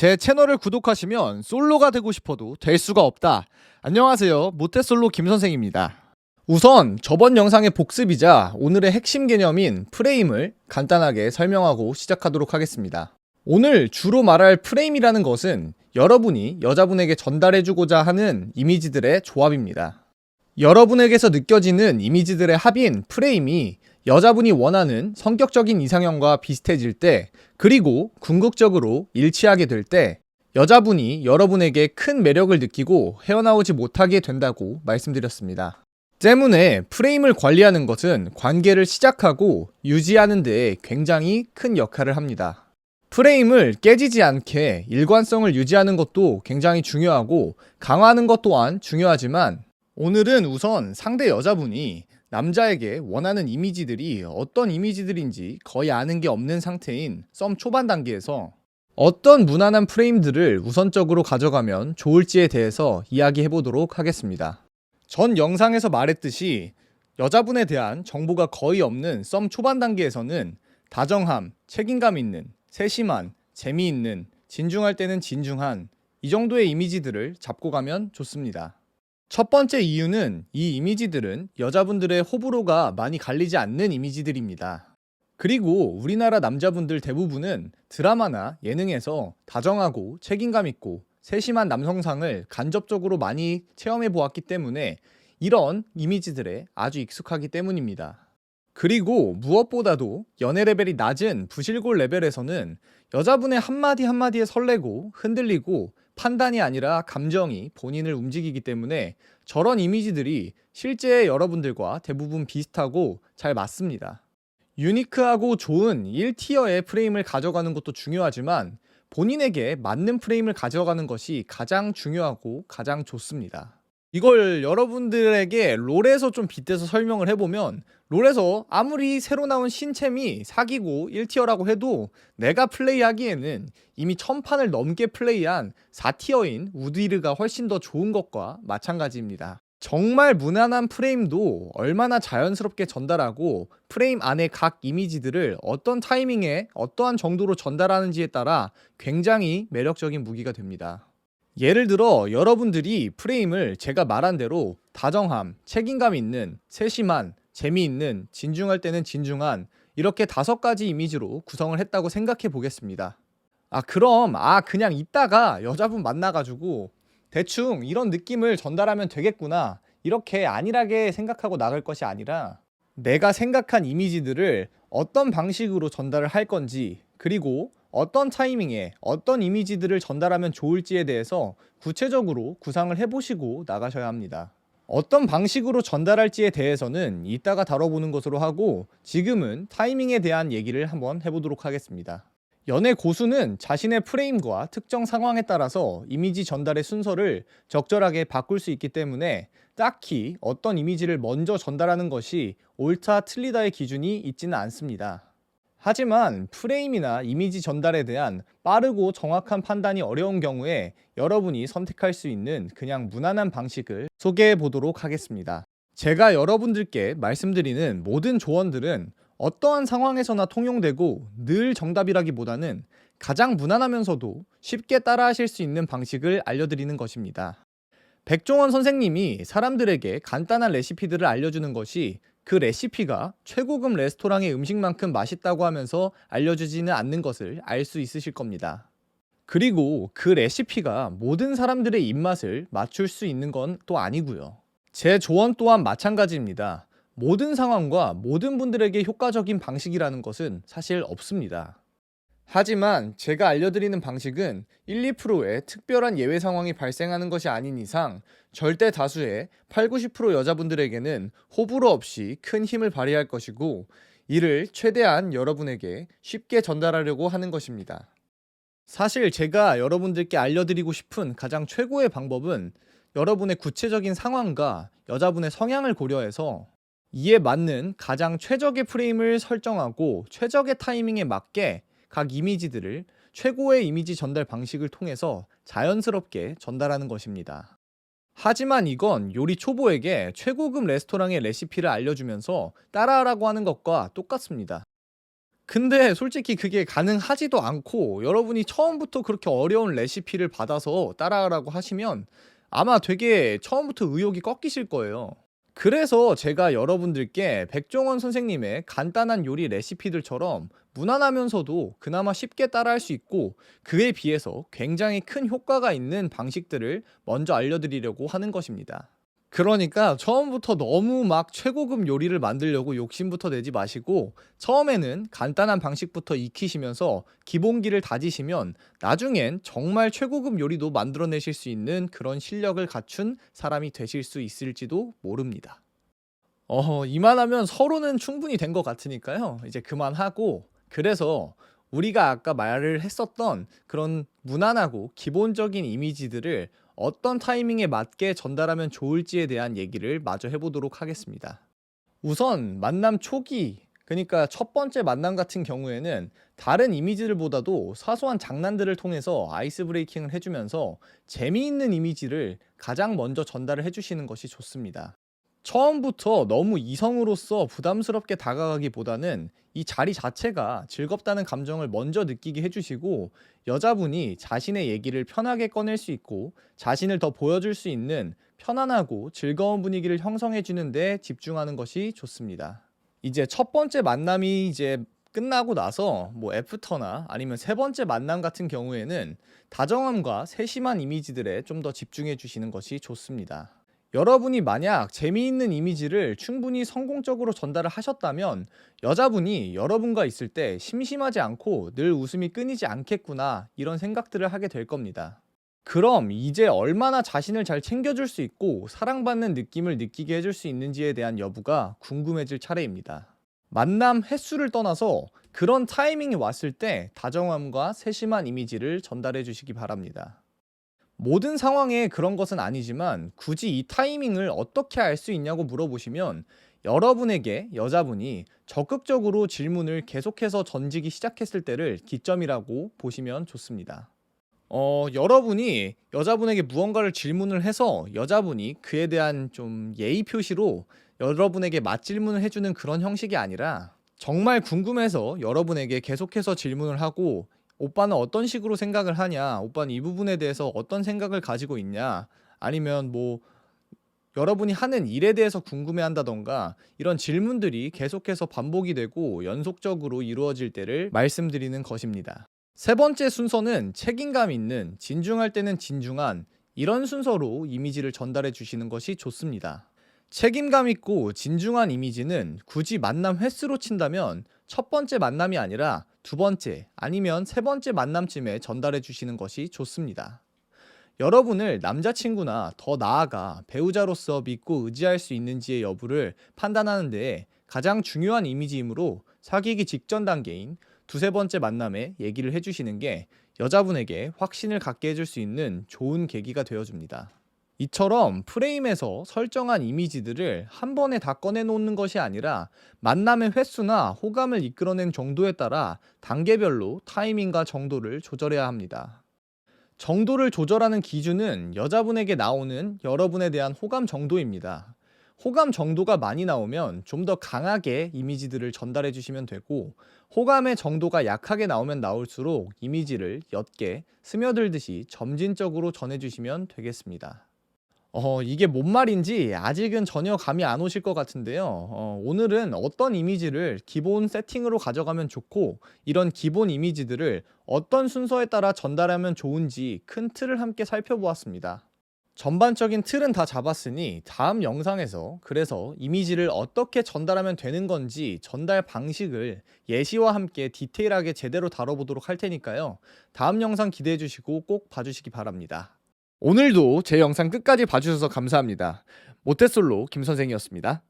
제 채널을 구독하시면 솔로가 되고 싶어도 될 수가 없다. 안녕하세요. 모태솔로 김선생입니다. 우선 저번 영상의 복습이자 오늘의 핵심 개념인 프레임을 간단하게 설명하고 시작하도록 하겠습니다. 오늘 주로 말할 프레임이라는 것은 여러분이 여자분에게 전달해주고자 하는 이미지들의 조합입니다. 여러분에게서 느껴지는 이미지들의 합인 프레임이 여자분이 원하는 성격적인 이상형과 비슷해질 때, 그리고 궁극적으로 일치하게 될 때, 여자분이 여러분에게 큰 매력을 느끼고 헤어나오지 못하게 된다고 말씀드렸습니다. 때문에 프레임을 관리하는 것은 관계를 시작하고 유지하는 데 굉장히 큰 역할을 합니다. 프레임을 깨지지 않게 일관성을 유지하는 것도 굉장히 중요하고 강화하는 것 또한 중요하지만 오늘은 우선 상대 여자분이 남자에게 원하는 이미지들이 어떤 이미지들인지 거의 아는 게 없는 상태인 썸 초반 단계에서 어떤 무난한 프레임들을 우선적으로 가져가면 좋을지에 대해서 이야기해 보도록 하겠습니다. 전 영상에서 말했듯이 여자분에 대한 정보가 거의 없는 썸 초반 단계에서는 다정함, 책임감 있는, 세심한, 재미있는, 진중할 때는 진중한 이 정도의 이미지들을 잡고 가면 좋습니다. 첫 번째 이유는 이 이미지들은 여자분들의 호불호가 많이 갈리지 않는 이미지들입니다. 그리고 우리나라 남자분들 대부분은 드라마나 예능에서 다정하고 책임감 있고 세심한 남성상을 간접적으로 많이 체험해 보았기 때문에 이런 이미지들에 아주 익숙하기 때문입니다. 그리고 무엇보다도 연애 레벨이 낮은 부실골 레벨에서는 여자분의 한마디 한마디에 설레고 흔들리고 판단이 아니라 감정이 본인을 움직이기 때문에 저런 이미지들이 실제 여러분들과 대부분 비슷하고 잘 맞습니다. 유니크하고 좋은 1티어의 프레임을 가져가는 것도 중요하지만 본인에게 맞는 프레임을 가져가는 것이 가장 중요하고 가장 좋습니다. 이걸 여러분들에게 롤에서 좀 빗대서 설명을 해보면 롤에서 아무리 새로 나온 신챔이 사기고 1티어라고 해도 내가 플레이하기에는 이미 천판을 넘게 플레이한 4티어인 우디르가 훨씬 더 좋은 것과 마찬가지입니다. 정말 무난한 프레임도 얼마나 자연스럽게 전달하고 프레임 안의 각 이미지들을 어떤 타이밍에 어떠한 정도로 전달하는지에 따라 굉장히 매력적인 무기가 됩니다. 예를 들어 여러분들이 프레임을 제가 말한 대로 다정함, 책임감 있는, 세심한, 재미있는, 진중할 때는 진중한 이렇게 다섯 가지 이미지로 구성을 했다고 생각해 보겠습니다. 아 그럼 아 그냥 이따가 여자분 만나 가지고 대충 이런 느낌을 전달하면 되겠구나 이렇게 안일하게 생각하고 나갈 것이 아니라 내가 생각한 이미지들을 어떤 방식으로 전달을 할 건지 그리고 어떤 타이밍에 어떤 이미지들을 전달하면 좋을지에 대해서 구체적으로 구상을 해보시고 나가셔야 합니다. 어떤 방식으로 전달할지에 대해서는 이따가 다뤄보는 것으로 하고 지금은 타이밍에 대한 얘기를 한번 해보도록 하겠습니다. 연애 고수는 자신의 프레임과 특정 상황에 따라서 이미지 전달의 순서를 적절하게 바꿀 수 있기 때문에 딱히 어떤 이미지를 먼저 전달하는 것이 옳다 틀리다의 기준이 있지는 않습니다. 하지만 프레임이나 이미지 전달에 대한 빠르고 정확한 판단이 어려운 경우에 여러분이 선택할 수 있는 그냥 무난한 방식을 소개해 보도록 하겠습니다. 제가 여러분들께 말씀드리는 모든 조언들은 어떠한 상황에서나 통용되고 늘 정답이라기보다는 가장 무난하면서도 쉽게 따라하실 수 있는 방식을 알려드리는 것입니다. 백종원 선생님이 사람들에게 간단한 레시피들을 알려주는 것이 그 레시피가 최고급 레스토랑의 음식만큼 맛있다고 하면서 알려주지는 않는 것을 알 수 있으실 겁니다. 그리고 그 레시피가 모든 사람들의 입맛을 맞출 수 있는 건 또 아니고요. 제 조언 또한 마찬가지입니다. 모든 상황과 모든 분들에게 효과적인 방식이라는 것은 사실 없습니다. 하지만 제가 알려드리는 방식은 1, 2%의 특별한 예외 상황이 발생하는 것이 아닌 이상 절대 다수의 8, 90% 여자분들에게는 호불호 없이 큰 힘을 발휘할 것이고 이를 최대한 여러분에게 쉽게 전달하려고 하는 것입니다. 사실 제가 여러분들께 알려드리고 싶은 가장 최고의 방법은 여러분의 구체적인 상황과 여자분의 성향을 고려해서 이에 맞는 가장 최적의 프레임을 설정하고 최적의 타이밍에 맞게 각 이미지들을 최고의 이미지 전달 방식을 통해서 자연스럽게 전달하는 것입니다. 하지만 이건 요리 초보에게 최고급 레스토랑의 레시피를 알려주면서 따라하라고 하는 것과 똑같습니다. 근데 솔직히 그게 가능하지도 않고 여러분이 처음부터 그렇게 어려운 레시피를 받아서 따라하라고 하시면 아마 되게 처음부터 의욕이 꺾이실 거예요. 그래서 제가 여러분들께 백종원 선생님의 간단한 요리 레시피들처럼 무난하면서도 그나마 쉽게 따라할 수 있고 그에 비해서 굉장히 큰 효과가 있는 방식들을 먼저 알려드리려고 하는 것입니다. 그러니까 처음부터 너무 막 최고급 요리를 만들려고 욕심부터 내지 마시고 처음에는 간단한 방식부터 익히시면서 기본기를 다지시면 나중엔 정말 최고급 요리도 만들어내실 수 있는 그런 실력을 갖춘 사람이 되실 수 있을지도 모릅니다. 어, 이만하면 서로는 충분히 된 것 같으니까요. 이제 그만하고 그래서 우리가 아까 말을 했었던 그런 무난하고 기본적인 이미지들을 어떤 타이밍에 맞게 전달하면 좋을지에 대한 얘기를 마저 해보도록 하겠습니다. 우선 만남 초기, 그러니까 첫 번째 만남 같은 경우에는 다른 이미지들보다도 사소한 장난들을 통해서 아이스 브레이킹을 해주면서 재미있는 이미지를 가장 먼저 전달을 해주시는 것이 좋습니다. 처음부터 너무 이성으로서 부담스럽게 다가가기보다는 이 자리 자체가 즐겁다는 감정을 먼저 느끼게 해주시고 여자분이 자신의 얘기를 편하게 꺼낼 수 있고 자신을 더 보여줄 수 있는 편안하고 즐거운 분위기를 형성해 주는데 집중하는 것이 좋습니다. 이제 첫 번째 만남이 이제 끝나고 나서 뭐 애프터나 아니면 세 번째 만남 같은 경우에는 다정함과 세심한 이미지들에 좀 더 집중해 주시는 것이 좋습니다. 여러분이 만약 재미있는 이미지를 충분히 성공적으로 전달을 하셨다면 여자분이 여러분과 있을 때 심심하지 않고 늘 웃음이 끊이지 않겠구나 이런 생각들을 하게 될 겁니다. 그럼 이제 얼마나 자신을 잘 챙겨줄 수 있고 사랑받는 느낌을 느끼게 해줄 수 있는지에 대한 여부가 궁금해질 차례입니다. 만남 횟수를 떠나서 그런 타이밍이 왔을 때 다정함과 세심한 이미지를 전달해 주시기 바랍니다. 모든 상황에 그런 것은 아니지만 굳이 이 타이밍을 어떻게 알 수 있냐고 물어보시면 여러분에게 여자분이 적극적으로 질문을 계속해서 던지기 시작했을 때를 기점이라고 보시면 좋습니다. 어, 여러분이 여자분에게 무언가를 질문을 해서 여자분이 그에 대한 좀 예의 표시로 여러분에게 맞질문을 해주는 그런 형식이 아니라 정말 궁금해서 여러분에게 계속해서 질문을 하고 오빠는 어떤 식으로 생각을 하냐? 오빠는 이 부분에 대해서 어떤 생각을 가지고 있냐? 아니면 뭐 여러분이 하는 일에 대해서 궁금해 한다던가 이런 질문들이 계속해서 반복이 되고 연속적으로 이루어질 때를 말씀드리는 것입니다. 세 번째 순서는 책임감 있는, 진중할 때는 진중한 이런 순서로 이미지를 전달해 주시는 것이 좋습니다. 책임감 있고 진중한 이미지는 굳이 만남 횟수로 친다면 첫 번째 만남이 아니라 두 번째 아니면 세 번째 만남쯤에 전달해 주시는 것이 좋습니다. 여러분을 남자친구나 더 나아가 배우자로서 믿고 의지할 수 있는지의 여부를 판단하는 데 가장 중요한 이미지이므로 사귀기 직전 단계인 두세 번째 만남에 얘기를 해주시는 게 여자분에게 확신을 갖게 해줄 수 있는 좋은 계기가 되어줍니다. 이처럼 프레임에서 설정한 이미지들을 한 번에 다 꺼내놓는 것이 아니라 만남의 횟수나 호감을 이끌어낸 정도에 따라 단계별로 타이밍과 정도를 조절해야 합니다. 정도를 조절하는 기준은 여자분에게 나오는 여러분에 대한 호감 정도입니다. 호감 정도가 많이 나오면 좀 더 강하게 이미지들을 전달해 주시면 되고 호감의 정도가 약하게 나오면 나올수록 이미지를 옅게 스며들듯이 점진적으로 전해 주시면 되겠습니다. 어, 이게 뭔 말인지 아직은 전혀 감이 안 오실 것 같은데요. 어, 오늘은 어떤 이미지를 기본 세팅으로 가져가면 좋고, 이런 기본 이미지들을 어떤 순서에 따라 전달하면 좋은지 큰 틀을 함께 살펴보았습니다. 전반적인 틀은 다 잡았으니 다음 영상에서 그래서 이미지를 어떻게 전달하면 되는 건지 전달 방식을 예시와 함께 디테일하게 제대로 다뤄보도록 할 테니까요. 다음 영상 기대해 주시고 꼭 봐주시기 바랍니다. 오늘도 제 영상 끝까지 봐주셔서 감사합니다. 모태솔로 김 선생이었습니다.